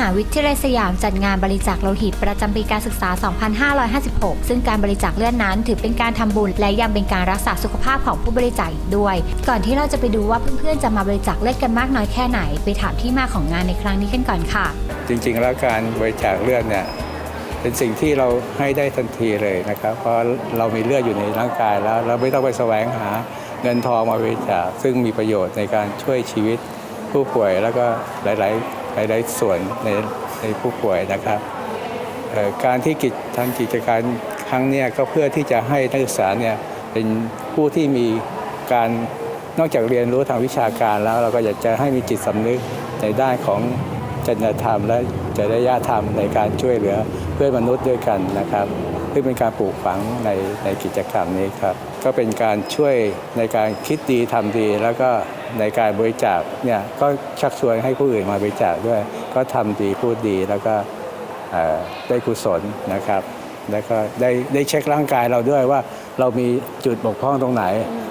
มหาวิทยาลัยสยามจัดงานบริจาคโลหิตประจำปีการศึกษา 2556 ซึ่งการบริจาคเลือดนั้น ถือเป็นการทำบุญ และยังเป็นการรักษาสุขภาพของผู้บริจาคอีกด้วย ก่อนที่เราจะไปดูว่าเพื่อนๆจะมาบริจาคเลือดกันมากน้อยแค่ไหน ไปถามที่มาของงานในครั้งนี้กันก่อนค่ะ จริงๆ แล้วการบริจาคเลือดเนี่ยเป็นสิ่งที่เราให้ได้ทันทีเลยนะครับ เพราะเรามีเลือดอยู่ในร่างกายแล้ว เราไม่ต้องไปแสวงหาเงินทองมาบริจาคซึ่งมีประโยชน์ในการช่วยชีวิตผู้ป่วยแล้วก็หลาย ๆ หลายส่วนในในผู้ป่วยนะครับการที่กิจทำกิจการครั้งนี้ก็เพื่อที่จะให้นักศึกษาเนี่ยเป็นผู้ที่มีการนอกจากเรียนรู้ทางวิชาการแล้ว เราก็อยากจะให้มีจิตสำนึกในด้านของจริยธรรม และจริยธรรมในการช่วยเหลือเพื่อนมนุษย์ด้วยกันนะครับ ซึ่งเป็นการปลูกฝังในในกิจกรรมนี้ครับ ก็เป็นการช่วยในการคิดดีทำดี แล้วก็ในการบริจาคเนี่ยก็ชักชวนให้ผู้อื่นมาบริจาคด้วย ก็ทำดีพูดดีแล้วก็ได้กุศลนะครับ แล้วก็ได้ได้เช็คร่างกายเราด้วยว่าเรามีจุดบกพร่องตรงไหน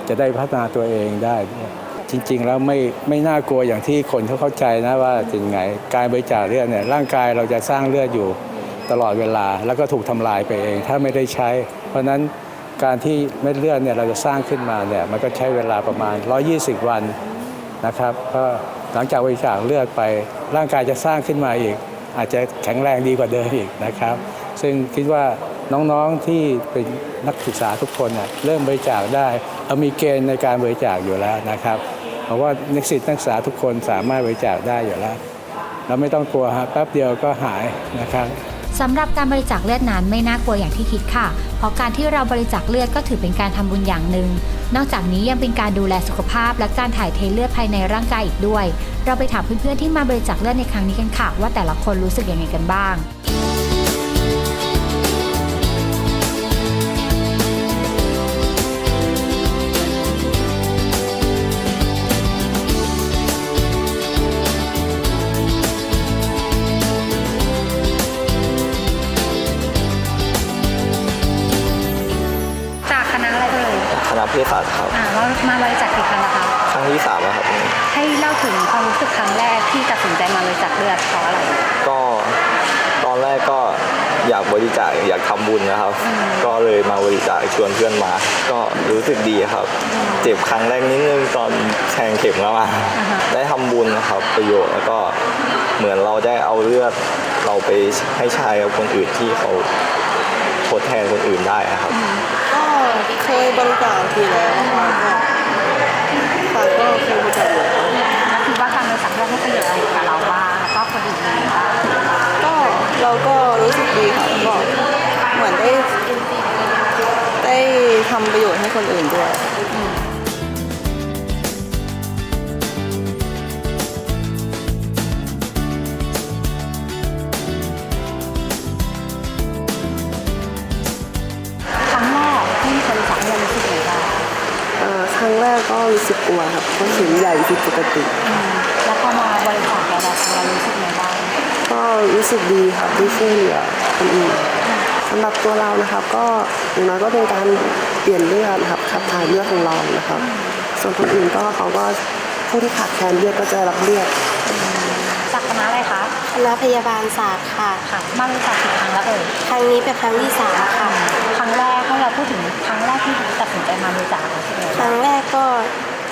จะได้พัฒนาตัวเองได้ จริง ๆ แล้วไม่ไม่น่ากลัวอย่างที่คนเขาเข้าใจนะว่าจริงไงการบริจาคเลือดเนี่ยร่างกายเราจะสร้างเลือดอยู่ ตลอดเวลาแล้วก็ถูกทำลายไปเอง ถ้าไม่ได้ใช้ เพราะฉะนั้นการที่เม็ดเลือดเนี่ยเราจะสร้างขึ้นมาเนี่ยมันก็ใช้เวลาประมาณ 120 วันนะครับก็หลังจากบริจาคเลือดไป ร่างกายจะสร้างขึ้นมาอีก อาจจะแข็งแรงดีกว่าเดิมอีกนะครับ ซึ่งคิดว่าน้องๆที่เป็นนักศึกษาทุกคนน่ะเริ่มบริจาคได้เรามีเกณฑ์ในการบริจาคอยู่แล้วนะครับเพราะว่านักศึกษานักศึกษาทุกคนสามารถบริจาคได้อยู่แล้ว เราไม่ต้องกลัวฮะแป๊บเดียวก็หายนะครับ สำหรับการบริจาคเลือดนั้นไม่น่ากลัวอย่างที่คิดค่ะ เพราะการที่เราบริจาคเลือดก็ถือเป็นการทำบุญอย่างหนึ่ง นอกจากนี้ยังเป็นการดูแลสุขภาพ และการถ่ายเทเลือดภายในร่างกายอีกด้วย เราไปถามเพื่อนๆที่มาบริจาคเลือดในครั้งนี้กันค่ะ ว่าแต่ละคนรู้สึกยังไงกันบ้าง ณะเภสัชครับ อ่าว่ามาบริจาคกี่ครั้งแล้วคะครั้งที่สามแล้วครับ ให้เล่าถึงความรู้สึกครั้งแรกที่ตัดสินใจมาบริจาคเลือดเพราะอะไร ก็ตอนแรกก็อยากบริจาคอยากทำบุญนะครับก็เลยมาบริจาคชวนเพื่อนมา ก็รู้สึกดีครับ เจ็บครั้งแรกนิดนึงตอนแทงเข็มแล้วมาอ่าฮะได้ทำบุญนะครับประโยชน์แล้วก็เหมือนเราได้เอาเลือดเราไปให้ใช้กับคนอื่นที่เขาทดแทนคนอื่นได้อะครับก็ เคยบริจาคทีแล้วค่ะก็ค่ก็เคยบริจาคอยู่แล้วคิดว่าการบริจาคเลือดให้ประโยชน์อะไรกับเราบ้างแล้วก็คนอื่นบ้างก็เราก็รู้สึกดีค่ะก็เหมือนได้ได้ทำประโยชน์ให้คนอื่นด้วย ครั้งแรกก็รู้สึกกลัวครับเพราะถึงใหญ่ผิดปกติ แล้วพอมาบริจาคเราเราเรารู้สึกยังไงบ้างก็รู้สึกดีครับที่ช่วยเหลือคนอื่นสำหรับตัวเรานะครับ ก็อย่างน้อยก็เป็นการเปลี่ยนเลือดนะครับขับถ่ายเลือดของเรานะครับ ส่วนคนอื่นก็เขาก็ผู้ที่ขาดแคลนเลือดก็จะรับเลือดจากคณะอะไรคะคณะพยาบาลศาสตร์ค่ะ ค่ะมาบริจาคกี่ครั้งแล้วเอ่ยครั้งนี้เป็นครั้งที่สามค่ะ ครั้งแรกให้เราพูดถึงครั้งแร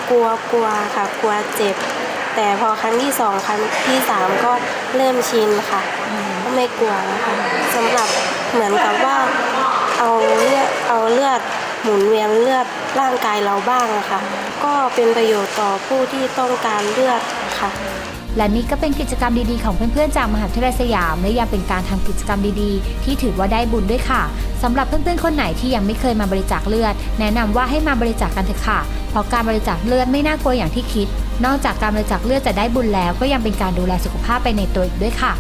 กลัวกลัวค่ะ กลัวเจ็บ แต่พอครั้งที่สองครั้งที่สามก็เริ่มชินค่ะ ก็ไม่กลัวแล้วค่ะสำหรับเหมือนกับว่าเอาเลือดเอาเลือดหมุนเวียนเลือดร่างกายเราบ้างอะค่ะ ก็เป็นประโยชน์ต่อผู้ที่ต้องการเลือดค่ะ และนี่ก็เป็นกิจกรรมดีๆของเพื่อนๆ จากมหาวิทยาลัยสยาม และยังเป็นการทำกิจกรรมดีๆ ที่ถือว่าได้บุญด้วยค่ะสำหรับเพื่อนๆ คนไหนที่ยังไม่เคยมาบริจาคเลือด แนะนำว่าให้มาบริจาคกันเถอะค่ะ เพราะการบริจาคเลือดไม่น่ากลัวอย่างที่คิด นอกจากการบริจาคเลือดจะได้บุญแล้ว ก็ยังเป็นการดูแลสุขภาพไปในตัวอีกด้วยค่ะ